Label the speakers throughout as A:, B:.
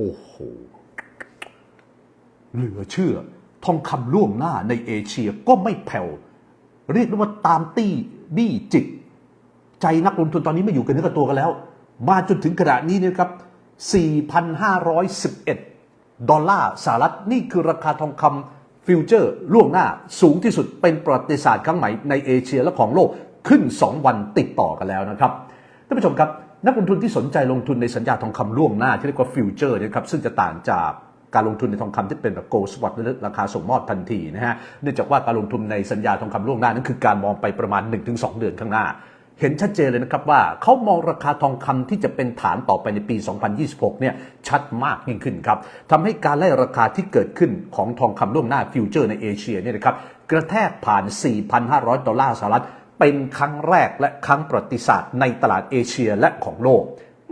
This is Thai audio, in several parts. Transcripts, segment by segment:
A: โอ้โห เหลือเชื่อ ทองคำล่วงหน้าในเอเชียก็ไม่แผ่ว เรียกได้ว่าตามตี้บี้จิก ใจนักลงทุนตอนนี้ไม่อยู่กันเนื้อกับตัวกันแล้ว มาจนถึงขณะนี้เนยครับ 4,511 ดอลลาร์สหรัฐนี่คือราคาทองคำฟิวเจอร์ล่วงหน้าสูงที่สุดเป็นประวัติศาสตร์ครั้งใหม่ในเอเชียและของโลกขึ้น 2 วันติดต่อกันแล้วนะครับท่านผู้ชมครับ นักลงทุนที่สนใจลงทุนในสัญญาทองคำล่วงหน้า ที่เรียกว่าฟิวเจอร์นะครับซึ่งจะต่างจากการลงทุนในทองคำที่เป็นแบบโกลสปอตราคาส่งมอบทันทีนะฮะเนื่องจากว่าการลงทุนในสัญญาทองคำล่วงหน้านั้นคือการมองไปประมาณ 1-2 เดือนข้างหน้า เห็นชัดเจนเลยนะครับว่าเขามองราคาทองคำที่จะเป็นฐานต่อไปในปี 2026 เนี่ยชัดมากยิ่งขึ้นครับทำให้การไล่ราคาที่เกิดขึ้นของทองคำล่วงหน้าฟิวเจอร์ในเอเชียเนี่ยนะครับกระแทกผ่าน 4,500 ดอลลาร์สหรัฐ เป็นครั้งแรกและครั้งประวัติศาสตร์ในตลาดเอเชียและของโลก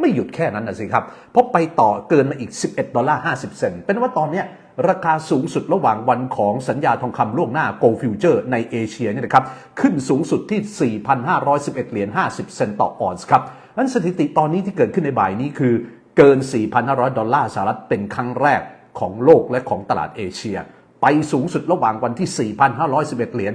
A: ไม่หยุดแค่นั้นนะสิครับ เพราะไปต่อเกินมาอีก 11 ดอลลาร์ 50 เซนต์เป็นว่าตอนนี้ราคาสูงสุดระหว่างวันของสัญญาทองคำล่วงหน้า Gold Future ในเอเชียเนี่ยนะครับ ขึ้นสูงสุดที่ 4,511 เหรียญ 50 เซนต์ต่อออนซ์ครับนั้นสถิติตอนนี้ที่เกิดขึ้นในบ่ายนี้คือเกิน 4,500 ดอลลาร์สหรัฐเป็นครั้งแรกของโลกและของตลาดเอเชีย ไปสูงสุดระหว่างวันที่ 4,511 เหรียญ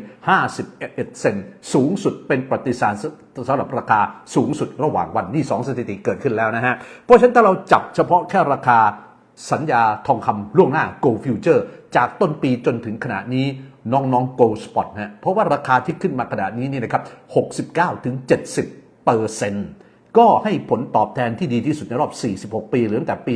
A: 51 เซนต์สูงสุดเป็นประติศาสตร์สำหรับราคาสูงสุดระหว่างวันนี่2สถิติเกิดขึ้นแล้วนะฮะ เพราะฉะนั้นถ้าเราจับเฉพาะแค่ราคาสัญญาทองคำล่วงหน้า Go Future จากต้นปีจนถึงขณะนี้น้องๆ Go Spot นะฮะเพราะว่าราคาที่ขึ้นมาขณะนี้นี่นะครับ 69-70เปอร์เซ็นต์ ก็ให้ผลตอบแทนที่ดีที่สุดในรอบ 46 ปี หรือตั้งแต่ปี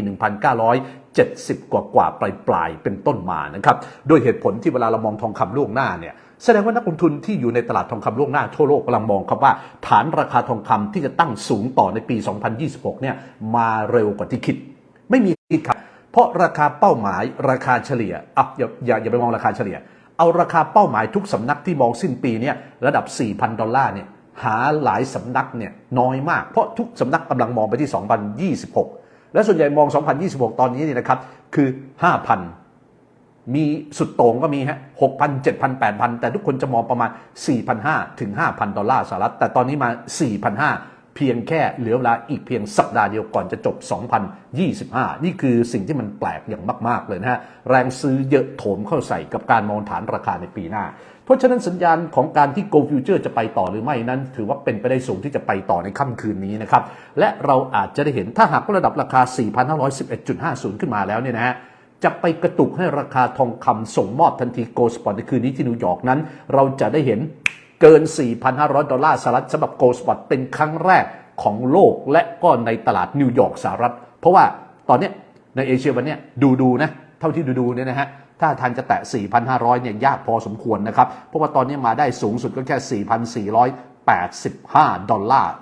A: 1970 กว่ากว่าปลายปลายๆเป็นต้นมานะครับโดยเหตุผลที่เวลาเรามองทองคำล่วงหน้าเนี่ยแสดงว่านักลงทุนที่อยู่ในตลาดทองคำล่วงหน้าทั่วโลกกำลังมองครับว่า ฐานราคาทองคำที่จะตั้งสูงต่อในปี 2026 เนี่ยมาเร็วกว่าที่คิด ไม่มีคิดครับเพราะราคาเป้าหมายราคาเฉลี่ยอะอย่าอย่าอย่าไปมองราคาเฉลี่ย เอาราคาเป้าหมายทุกสำนักที่มองสิ้นปีเนี่ยระดับ 4,000 ดอลลาร์เนี่ย หาหลายสำนักเนี่ยน้อยมาก เพราะทุกสำนักกำลังมองไปที่ 2026 และส่วนใหญ่มอง 2026 ตอนนี้นี่นะครับ คือ 5,000 มีสุดโต่งก็มีฮะ6,000 7,000 8,000 แต่ทุกคนจะมองประมาณ 4,500 ถึง 5,000 ดอลลาร์สหรัฐ แต่ตอนนี้มา 4,500 เพียงแค่เหลือเวลาอีกเพียงสัปดาห์เดียวก่อนจะจบ 2025 นี่คือสิ่งที่มันแปลกอย่างมาก ๆ เลยนะฮะ แรงซื้อเยอะโถมเข้าใส่กับการมองฐานราคาในปีหน้า เพราะฉะนั้นสัญญาณของการที่ Go Future จะไปต่อหรือไม่นั้น ถือว่าเป็นไปได้สูงที่จะไปต่อในค่ำคืนนี้นะครับ และเราอาจจะได้เห็นถ้าหากว่าระดับราคา 4,511.50 ขึ้นมาแล้วเนี่ยนะฮะจะไปกระตุกให้ราคาทองคำส่งมอบทันทีโกลสปอตในคืนนี้ที่นิวยอร์กนั้น เราจะได้เห็นเกิน 4,500 ดอลลาร์สหรัฐสำหรับโกลสปอตเป็นครั้งแรกของโลกและก็ในตลาดนิวยอร์กสหรัฐ เพราะว่าตอนนี้ในเอเชียวันนี้ดูดูๆนะ เท่าที่ดูดูๆเนี่ยนะฮะ ถ้าทันจะแตะ 4,500 เนี่ยยากพอสมควรนะครับ เพราะว่าตอนนี้มาได้สูงสุดก็แค่ 4,485 ดอลลาร์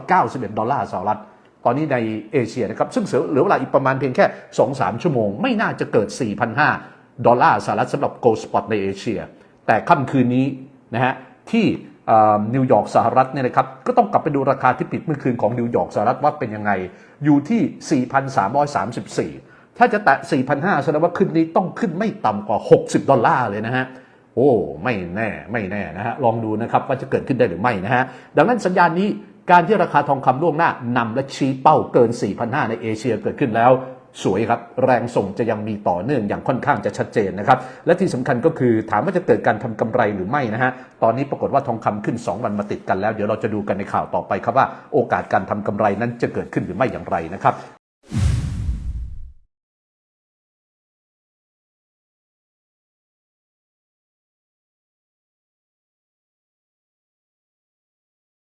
A: 4,491 ดอลลาร์สหรัฐ ตอนนี้ในเอเชียนะครับ ซึ่งเหลือเวลาอีกประมาณเพียงแค่ 2-3 ชั่วโมง ไม่น่าจะเกิด 4,500 ดอลลาร์สหรัฐสำหรับ Gold Spot ในเอเชีย แต่ค่ำคืนนี้นะฮะที่นิวยอร์กสหรัฐเนี่ยนะครับก็ต้องกลับไปดูราคาที่ปิดเมื่อคืนของนิวยอร์กสหรัฐว่าเป็นยังไงอยู่ที่ 4,334 ถ้าจะแตะ 4,500แสดงว่าคืนนี้ต้องขึ้นไม่ต่ำกว่า 60 ดอลลาร์เลยนะฮะ โอ้ ไม่แน่ ไม่แน่นะฮะ ลองดูนะครับว่าจะเกิดขึ้นได้หรือไม่นะฮะ ดังนั้นสัญญาณนี้การที่ราคาทองคำล่วงหน้านำและชี้เป้าเกิน 4,500 ในเอเชียเกิดขึ้นแล้ว สวยครับ แรงส่งจะยังมีต่อเนื่องอย่างค่อนข้างจะชัดเจนนะครับ และที่สำคัญก็คือถามว่าจะเกิดการทำกำไรหรือไม่นะฮะ ตอนนี้ปรากฏว่าทองคำขึ้น 2 วันมาติดกันแล้ว เดี๋ยวเราจะดูกันในข่าวต่อไปครับว่าโอกาสการทำกำไรนั้นจะเกิดขึ้นหรือไม่อย่างไรนะครับ